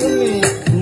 Amen.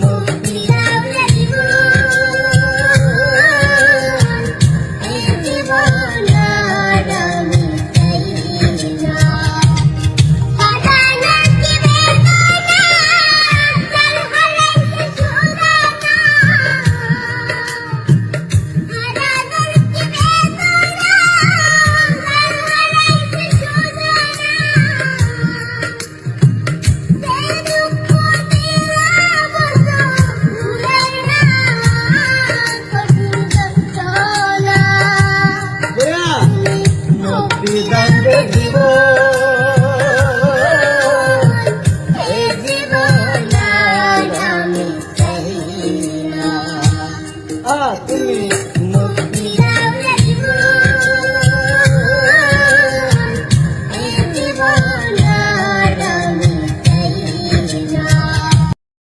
বিদাঙ্গে জীব তুমি মুক্তি